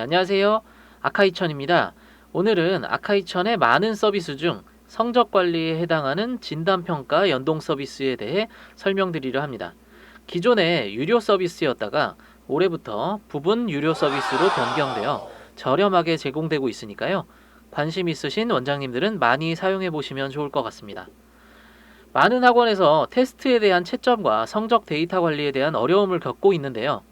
안녕하세요. 아카이천입니다. 오늘은 아카이천의 많은 서비스 중 성적 관리에 해당하는 진단평가 연동 서비스에 대해 설명드리려 합니다. 기존에 유료 서비스였다가 올해부터 부분 유료 서비스로 변경되어 저렴하게 제공되고 있으니까요. 관심 있으신 원장님들은 많이 사용해 보시면 좋을 것 같습니다. 많은 학원에서 테스트에 대한 채점과 성적 데이터 관리에 대한 어려움을 겪고 있는데요.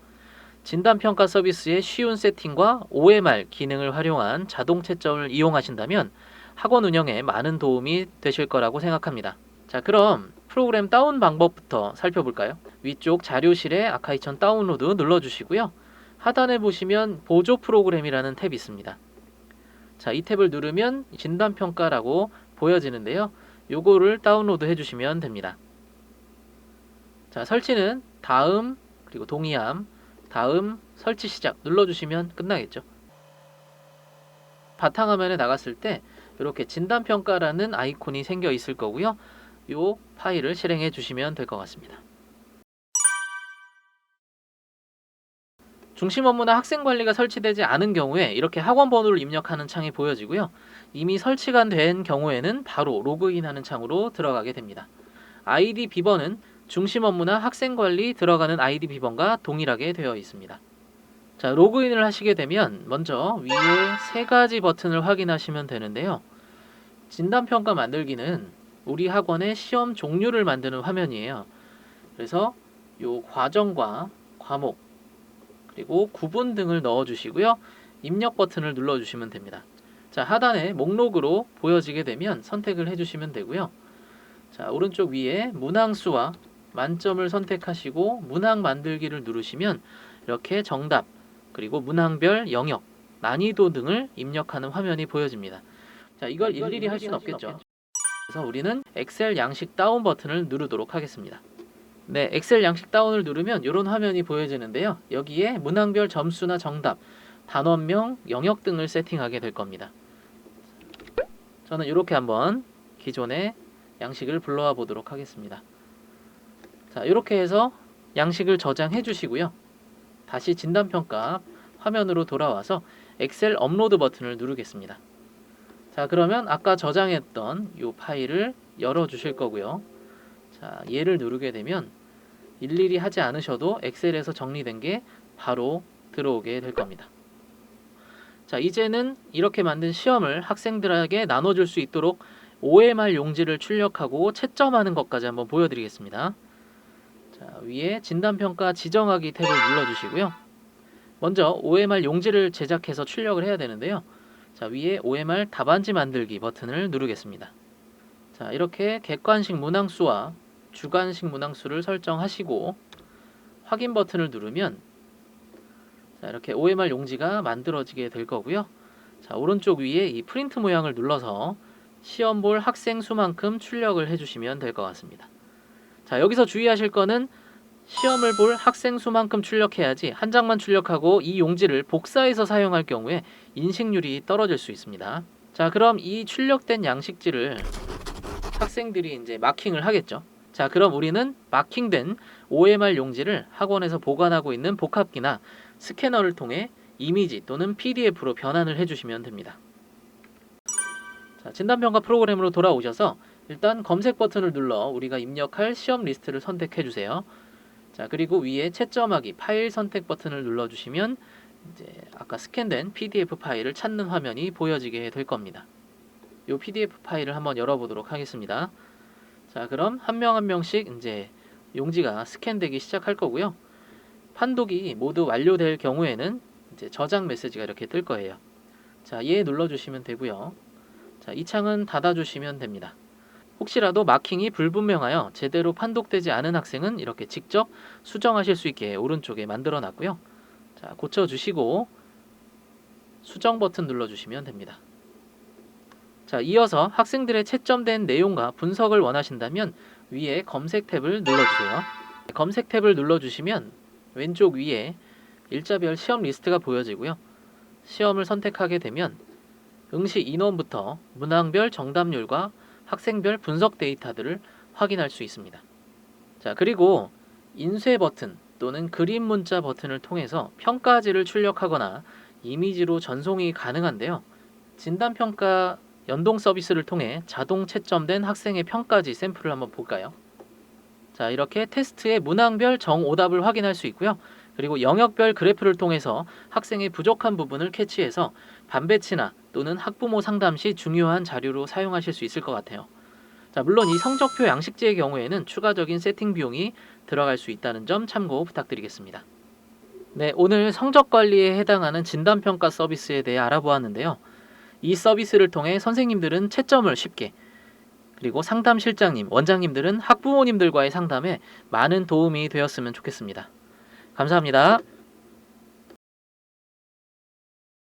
진단평가 서비스의 쉬운 세팅과 OMR 기능을 활용한 자동 채점을 이용하신다면 학원 운영에 많은 도움이 되실 거라고 생각합니다. 자, 그럼 프로그램 다운 방법부터 살펴볼까요? 위쪽 자료실에 아카이천 다운로드 눌러주시고요. 하단에 보시면 보조 프로그램이라는 탭이 있습니다. 자, 이 탭을 누르면 진단평가라고 보여지는데요. 요거를 다운로드 해주시면 됩니다. 자, 설치는 다음 그리고 동의함 다음 설치 시작 눌러주시면 끝나겠죠. 바탕화면에 나갔을 때 이렇게 진단평가라는 아이콘이 생겨 있을 거고요. 요 파일을 실행해 주시면 될 것 같습니다. 중심 업무나 학생 관리가 설치되지 않은 경우에 이렇게 학원 번호를 입력하는 창이 보여지고요. 이미 설치가 된 경우에는 바로 로그인하는 창으로 들어가게 됩니다. 아이디 비번은 중심 업무나 학생 관리 들어가는 아이디 비번과 동일하게 되어 있습니다. 자, 로그인을 하시게 되면 먼저 위에 세 가지 버튼을 확인하시면 되는데요. 진단평가 만들기는 우리 학원의 시험 종류를 만드는 화면이에요. 그래서 요 과정과 과목 그리고 구분 등을 넣어 주시고요. 입력 버튼을 눌러 주시면 됩니다. 자, 하단에 목록으로 보여지게 되면 선택을 해 주시면 되고요. 자, 오른쪽 위에 문항수와 만점을 선택하시고 문항 만들기를 누르시면 이렇게 정답 그리고 문항별 영역 난이도 등을 입력하는 화면이 보여집니다. 자, 이걸 일일이 할 수는 없겠죠. 그래서 우리는 엑셀 양식 다운 버튼을 누르도록 하겠습니다. 네, 엑셀 양식 다운을 누르면 이런 화면이 보여지는데요. 여기에 문항별 점수나 정답, 단원명, 영역 등을 세팅하게 될 겁니다. 저는 이렇게 한번 기존의 양식을 불러와 보도록 하겠습니다. 자, 이렇게 해서 양식을 저장해 주시고요. 다시 진단평가 화면으로 돌아와서 엑셀 업로드 버튼을 누르겠습니다. 자, 그러면 아까 저장했던 이 파일을 열어 주실 거고요. 자, 얘를 누르게 되면 일일이 하지 않으셔도 엑셀에서 정리된 게 바로 들어오게 될 겁니다. 자, 이제는 이렇게 만든 시험을 학생들에게 나눠줄 수 있도록 OMR 용지를 출력하고 채점하는 것까지 한번 보여드리겠습니다. 자, 위에 진단평가 지정하기 탭을 눌러주시고요. 먼저 OMR 용지를 제작해서 출력을 해야 되는데요. 자, 위에 OMR 답안지 만들기 버튼을 누르겠습니다. 자, 이렇게 객관식 문항수와 주관식 문항수를 설정하시고 확인 버튼을 누르면 자, 이렇게 OMR 용지가 만들어지게 될 거고요. 자, 오른쪽 위에 이 프린트 모양을 눌러서 시험 볼 학생 수만큼 출력을 해주시면 될 것 같습니다. 자, 여기서 주의하실 거는 시험을 볼 학생 수만큼 출력해야지 한 장만 출력하고 이 용지를 복사해서 사용할 경우에 인식률이 떨어질 수 있습니다. 자, 그럼 이 출력된 양식지를 학생들이 이제 마킹을 하겠죠. 자, 그럼 우리는 마킹된 OMR 용지를 학원에서 보관하고 있는 복합기나 스캐너를 통해 이미지 또는 PDF로 변환을 해주시면 됩니다. 자, 진단평가 프로그램으로 돌아오셔서 일단 검색 버튼을 눌러 우리가 입력할 시험 리스트를 선택해 주세요. 자, 그리고 위에 채점하기 파일 선택 버튼을 눌러 주시면 이제 아까 스캔된 PDF 파일을 찾는 화면이 보여지게 될 겁니다. 이 PDF 파일을 한번 열어보도록 하겠습니다. 자, 그럼 한 명 한 명씩 이제 용지가 스캔되기 시작할 거고요. 판독이 모두 완료될 경우에는 이제 저장 메시지가 이렇게 뜰 거예요. 자, 얘 눌러 주시면 되고요. 자, 이 창은 닫아 주시면 됩니다. 혹시라도 마킹이 불분명하여 제대로 판독되지 않은 학생은 이렇게 직접 수정하실 수 있게 오른쪽에 만들어 놨고요. 자, 고쳐 주시고 수정 버튼 눌러 주시면 됩니다. 자, 이어서 학생들의 채점된 내용과 분석을 원하신다면 위에 검색 탭을 눌러 주세요. 검색 탭을 눌러 주시면 왼쪽 위에 일자별 시험 리스트가 보여지고요. 시험을 선택하게 되면 응시 인원부터 문항별 정답률과 학생별 분석 데이터들을 확인할 수 있습니다. 자, 그리고 인쇄 버튼 또는 그림 문자 버튼을 통해서 평가지를 출력하거나 이미지로 전송이 가능한데요. 진단평가 연동 서비스를 통해 자동 채점된 학생의 평가지 샘플을 한번 볼까요? 자, 이렇게 테스트의 문항별 정오답을 확인할 수 있고요. 그리고 영역별 그래프를 통해서 학생의 부족한 부분을 캐치해서 반배치나 또는 학부모 상담 시 중요한 자료로 사용하실 수 있을 것 같아요. 자, 물론 이 성적표 양식지의 경우에는 추가적인 세팅 비용이 들어갈 수 있다는 점 참고 부탁드리겠습니다. 네, 오늘 성적 관리에 해당하는 진단 평가 서비스에 대해 알아보았는데요. 이 서비스를 통해 선생님들은 채점을 쉽게 그리고 상담 실장님, 원장님들은 학부모님들과의 상담에 많은 도움이 되었으면 좋겠습니다. 감사합니다.